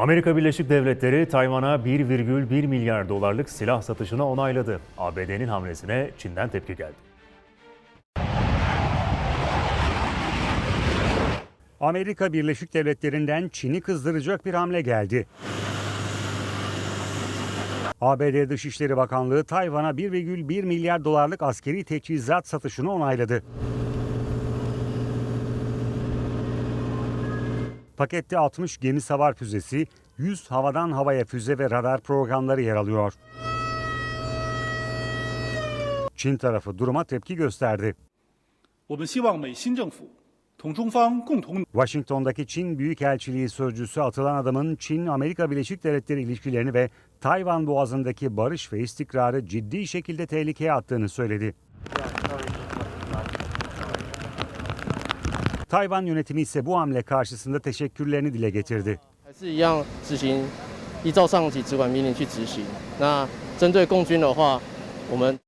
Amerika Birleşik Devletleri Tayvan'a 1,1 milyar dolarlık silah satışını onayladı. ABD'nin hamlesine Çin'den tepki geldi. Amerika Birleşik Devletleri'nden Çin'i kızdıracak bir hamle geldi. ABD Dışişleri Bakanlığı Tayvan'a 1,1 milyar dolarlık askeri teçhizat satışını onayladı. Pakette 60 gemi savar füzesi, 100 havadan havaya füze ve radar programları yer alıyor. Çin tarafı duruma tepki gösterdi. Washington'daki Çin Büyükelçiliği sözcüsü atılan adamın Çin-Amerika Birleşik Devletleri ilişkilerini ve Tayvan Boğazı'ndaki barış ve istikrarı ciddi şekilde tehlikeye attığını söyledi. Tayvan yönetimi ise bu hamle karşısında teşekkürlerini dile getirdi. 还是一样执行依照上级指管命令去执行。那针对共军的话，我们